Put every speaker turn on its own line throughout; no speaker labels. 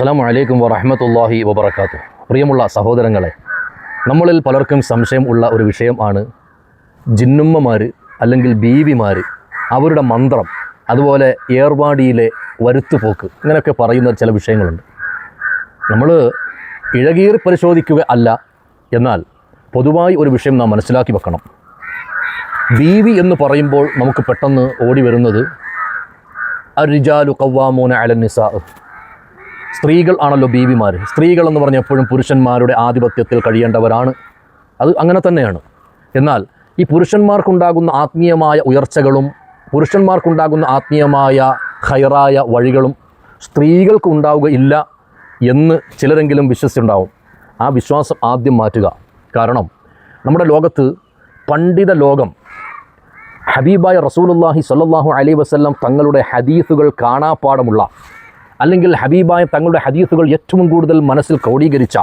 അസ്സലാമു അലൈക്കും വറഹമത്തല്ലാഹി വബർക്കാത്തു പ്രിയമുള്ള സഹോദരങ്ങളെ നമ്മളിൽ പലർക്കും സംശയം ഉള്ള ഒരു വിഷയം ആണ് ജിന്നുമ്മമാർ അല്ലെങ്കിൽ ബീവിമാർ അവരുടെ മന്ത്രം അതുപോലെ ഏർവാടിയിലെ വരുത്തുപോക്ക് ഇങ്ങനെയൊക്കെ പറയുന്ന ചില വിഷയങ്ങളുണ്ട്. നമ്മൾ ഇഴകീറി പരിശോധിക്കുക അല്ല എന്നാൽ പൊതുവായി ഒരു വിഷയം നാം മനസ്സിലാക്കി വെക്കണം. ബീവി എന്ന് പറയുമ്പോൾ നമുക്ക് പെട്ടെന്ന് ഓടി വരുന്നത് അരിജാലു കവ്വാമോന അലനിസാ സ്ത്രീകൾ ആണല്ലോ ബീവിമാർ സ്ത്രീകൾ എന്ന് പറഞ്ഞാൽ എപ്പോഴും പുരുഷന്മാരുടെ ആധിപത്യത്തിൽ കഴിയേണ്ടവരാണ്. അത് അങ്ങനെ തന്നെയാണ്. എന്നാൽ ഈ പുരുഷന്മാർക്കുണ്ടാകുന്ന ആത്മീയമായ ഉയർച്ചകളും പുരുഷന്മാർക്കുണ്ടാകുന്ന ആത്മീയമായ ഹൈറായ വഴികളും സ്ത്രീകൾക്ക് ഉണ്ടാവുകയില്ല എന്ന് ചിലരെങ്കിലും വിശ്വസിച്ചുണ്ടാവും ആ വിശ്വാസം ആദ്യം മാറ്റുക. കാരണം നമ്മുടെ ലോകത്ത് പണ്ഡിത ലോകം ഹബീബായ റസൂലുള്ളാഹി സല്ലാഹു അലൈ വസല്ലം തങ്ങളുടെ ഹദീസുകൾ കാണാപ്പാടമുള്ള അല്ലെങ്കിൽ ഹബീബായ തങ്ങളുടെ ഹദീസുകൾ ഏറ്റവും കൂടുതൽ മനസ്സിൽ ക്രോഡീകരിച്ച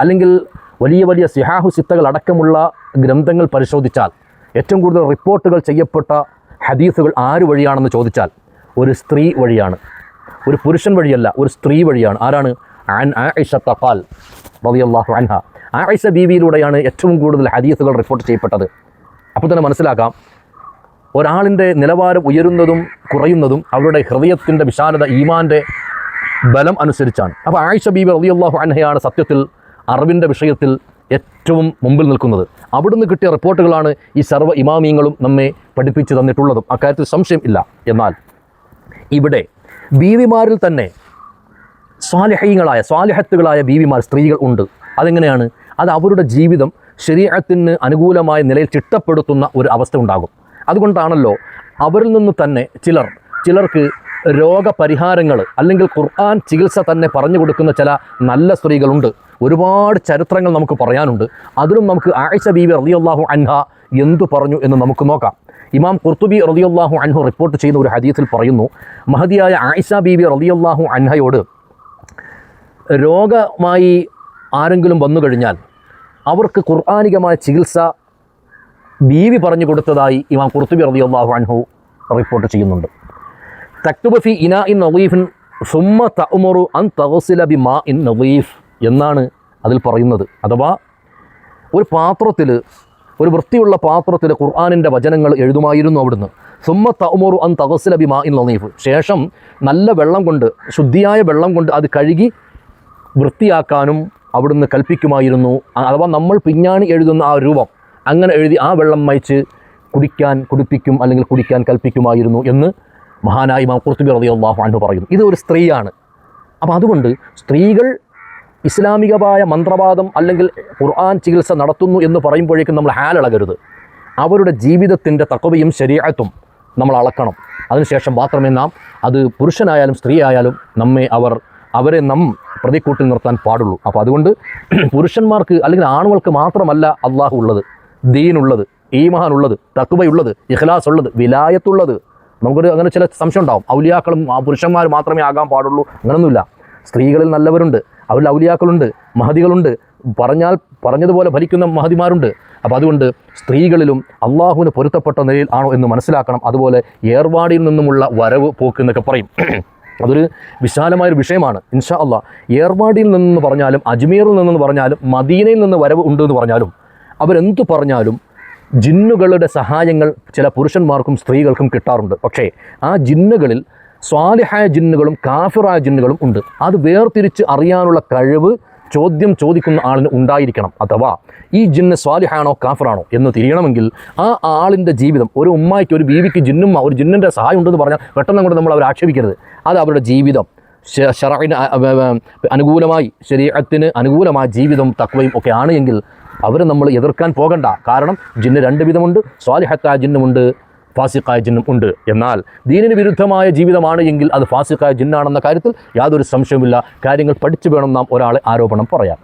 അല്ലെങ്കിൽ വലിയ വലിയ സിഹാഹു സിത്തകൾ അടക്കമുള്ള ഗ്രന്ഥങ്ങൾ പരിശോധിച്ചാൽ ഏറ്റവും കൂടുതൽ റിപ്പോർട്ടുകൾ ചെയ്യപ്പെട്ട ഹദീസുകൾ ആര് വഴിയാണെന്ന് ചോദിച്ചാൽ ഒരു സ്ത്രീ വഴിയാണ്. ഒരു പുരുഷൻ വഴിയല്ല ഒരു സ്ത്രീ വഴിയാണ്. ആരാണ്? ആൻ ആയിഷ തഫാൽ റളിയല്ലാഹു അൻഹ. ആയിഷ ബീവിയിലൂടെയാണ് ഏറ്റവും കൂടുതൽ ഹദീസുകൾ റിപ്പോർട്ട് ചെയ്യപ്പെട്ടത്. അപ്പോൾ തന്നെ മനസ്സിലാക്കാം ഒരാളിന്റെ നിലവാരം ഉയരുന്നതും കുറയുന്നതും അവരുടെ ഹൃദയത്തിന്റെ വിശാലത ഈമാന്റെ ബലം അനുസരിച്ചാണ്. അപ്പോൾ ആയിഷ ബീബി റളിയല്ലാഹു അൻഹയാണ് സത്യത്തിൽ അറിവിന്റെ വിഷയത്തിൽ ഏറ്റവും മുമ്പിൽ നിൽക്കുന്നത്. അവിടുന്ന് കിട്ടിയ റിപ്പോർട്ടുകളാണ് ഈ സർവ ഇമാമിയങ്ങളും നമ്മെ പഠിപ്പിച്ചു തന്നിട്ടുള്ളതും. അക്കാര്യത്തിൽ സംശയം ഇല്ല. എന്നാൽ ഇവിടെ ബീവിമാരിൽ തന്നെ സ്വാലിഹീങ്ങളായ സ്വാലിഹത്തുകളായ ബീവിമാർ സ്ത്രീകൾ ഉണ്ട്. അതെങ്ങനെയാണ്? അത് അവരുടെ ജീവിതം ശരീരത്തിന് അനുകൂലമായ നിലയിൽ ചിട്ടപ്പെടുത്തുന്ന ഒരു അവസ്ഥ ഉണ്ടാകും. അതുകൊണ്ടാണല്ലോ അവരിൽ നിന്ന് തന്നെ ചിലർ ചിലർക്ക് രോഗപരിഹാരങ്ങൾ അല്ലെങ്കിൽ ഖുർആൻ ചികിത്സ തന്നെ പറഞ്ഞു കൊടുക്കുന്ന ചില നല്ല സ്ത്രീകളുണ്ട്. ഒരുപാട് ചരിത്രങ്ങൾ നമുക്ക് പറയാനുണ്ട്. അതിലും നമുക്ക് ആയിഷ ബീവി റളിയല്ലാഹു അൻഹ എന്തു പറഞ്ഞു എന്ന് നമുക്ക് നോക്കാം. ഇമാം ഖുർത്തുബി റളിയല്ലാഹു അൻഹു റിപ്പോർട്ട് ചെയ്യുന്ന ഒരു ഹദീസിൽ പറയുന്നു മഹതിയായ ആയിഷ ബീവി റളിയല്ലാഹു അൻഹയോട് രോഗമായി ആരെങ്കിലും വന്നു കഴിഞ്ഞാൽ അവർക്ക് ഖുർആാനികമായ ചികിത്സ ബീവി പറഞ്ഞു കൊടുത്തതായി ഇമാം കുർത്തുബി ഖുർത്തുബി അള്ളാഹു അൻഹു റിപ്പോർട്ട് ചെയ്യുന്നുണ്ട്. തക്തുബഫി ഇന ഇൻ നവീഫിൻ സുമ്മ തഉമറു അൻ തഹസില ബി മാ ഇൻ നവീഫ് എന്നാണ് അതിൽ പറയുന്നത്. അഥവാ ഒരു പാത്രത്തിൽ ഒരു വൃത്തിയുള്ള പാത്രത്തിൽ ഖുർആാനിന്റെ വചനങ്ങൾ എഴുതുമായിരുന്നു അവിടുന്ന്. സുമ്മ തഉമറു അൻ തഹസില ബി മാ ഇൻ നവീഫ് ശേഷം നല്ല വെള്ളം കൊണ്ട് ശുദ്ധിയായ വെള്ളം കൊണ്ട് അത് കഴുകി വൃത്തിയാക്കാനും അവിടുന്ന് കൽപ്പിക്കുമായിരുന്നു. അഥവാ നമ്മൾ പിഞ്ഞാണി എഴുതുന്ന ആ രൂപം അങ്ങനെ എഴുതി ആ വെള്ളം മയച്ച് കുടിക്കാൻ കുടിപ്പിക്കും അല്ലെങ്കിൽ കുടിക്കാൻ കൽപ്പിക്കുമായിരുന്നു എന്ന് മഹാനായി ഇമാം റതി റളിയല്ലാഹു അൻഹു പറയുന്നു. ഇത് ഒരു സ്ത്രീയാണ്. അപ്പോൾ അതുകൊണ്ട് സ്ത്രീകൾ ഇസ്ലാമികമായ മന്ത്രവാദം അല്ലെങ്കിൽ ഖുർആൻ ചികിത്സ നടത്തുന്നു എന്ന് പറയുമ്പോഴേക്കും നമ്മൾ ഹാലിളകരുത് അവരുടെ ജീവിതത്തിന്റെ തക്കവയും ശരീരത്തും നമ്മൾ അളക്കണം. അതിനുശേഷം മാത്രമേ നാം അത് പുരുഷനായാലും സ്ത്രീ ആയാലും നമ്മെ അവർ അവരെ നാം പ്രതിക്കൂട്ടിൽ നിർത്താൻ പാടുള്ളൂ. അപ്പോൾ അതുകൊണ്ട് പുരുഷന്മാർക്ക് അല്ലെങ്കിൽ ആണുങ്ങൾക്ക് മാത്രമല്ല അള്ളാഹു ഉള്ളത്. ദീനുള്ളത് ഈമാൻ ഉള്ളത് തക്കുവയുള്ളത് ഇഖ്ലാസ് ഉള്ളത് വിലായത്തുള്ളത്. നമുക്കൊരു അങ്ങനെ ചില സംശയം ഉണ്ടാവും. ഔലിയാക്കളും പുരുഷന്മാർ മാത്രമേ ആകാൻ പാടുള്ളൂ അങ്ങനൊന്നുമില്ല. സ്ത്രീകളിൽ നല്ലവരുണ്ട് അവരിൽ ഔലിയാക്കളുണ്ട് മഹതികളുണ്ട് പറഞ്ഞാൽ പറഞ്ഞതുപോലെ ഭരിക്കുന്ന മഹതിമാരുണ്ട് അപ്പോൾ അതുകൊണ്ട് സ്ത്രീകളിലും അള്ളാഹുവിന് പൊരുത്തപ്പെട്ട നിലയിൽ ആണോ എന്ന് മനസ്സിലാക്കണം. അതുപോലെ ഏർവാടിയിൽ നിന്നുമുള്ള വരവ് പോക്ക് എന്നൊക്കെ പറയും. അതൊരു വിശാലമായൊരു വിഷയമാണ്. ഇൻഷാ അള്ളാഹ് ഏർവാടിയിൽ നിന്നെന്ന് പറഞ്ഞാലും അജ്മീറിൽ നിന്നെന്ന് പറഞ്ഞാലും മദീനയിൽ നിന്ന് വരവ് ഉണ്ട് എന്ന് പറഞ്ഞാലും അവരെന്തു പറഞ്ഞാലും ജിന്നുകളുടെ സഹായങ്ങൾ ചില പുരുഷന്മാർക്കും സ്ത്രീകൾക്കും കിട്ടാറുണ്ട്. പക്ഷേ ആ ജിന്നുകളിൽ സ്വാലിഹായ ജിന്നുകളും കാഫിറായ ജിന്നുകളും ഉണ്ട്. അത് വേർതിരിച്ച് അറിയാനുള്ള കഴിവ് ചോദ്യം ചോദിക്കുന്ന ആളിന് ഉണ്ടായിരിക്കണം. അഥവാ ഈ ജിന്ന് സ്വാലിഹാണോ കാഫറാണോ എന്ന് തിരിയണമെങ്കിൽ ആ ആളിന്റെ ജീവിതം ഒരു ഉമ്മായിക്ക് ഒരു ബീവിക്ക് ജിന്നും ഒരു ജിന്നിന്റെ സഹായം ഉണ്ടെന്ന് പറഞ്ഞാൽ പെട്ടെന്ന് കൊണ്ട് നമ്മൾ അവർ ആക്ഷേപിക്കരുത്. അത് അവരുടെ ജീവിതം. അ- അനുകൂലമായി ശരീരത്തിന് അനുകൂലമായ ജീവിതം തക്വയും ഒക്കെ ആണ് എങ്കിൽ അവരെ നമ്മൾ എതിർക്കാൻ പോകണ്ട. കാരണം ജിന്ന് രണ്ട് വിധമുണ്ട് സ്വാലിഹത്തായ ജിന്നുമുണ്ട് ഫാസിഖായ ജിന്നും ഉണ്ട്. എന്നാൽ ദീനിന് വിരുദ്ധമായ ജീവിതമാണ് എങ്കിൽ അത് ഫാസിഖായ ജിന്നാണെന്ന കാര്യത്തിൽ യാതൊരു സംശയവുമില്ല. കാര്യങ്ങൾ പഠിച്ചു വേണം നാം ഒരാളെ ആരോപണം പറയാൻ.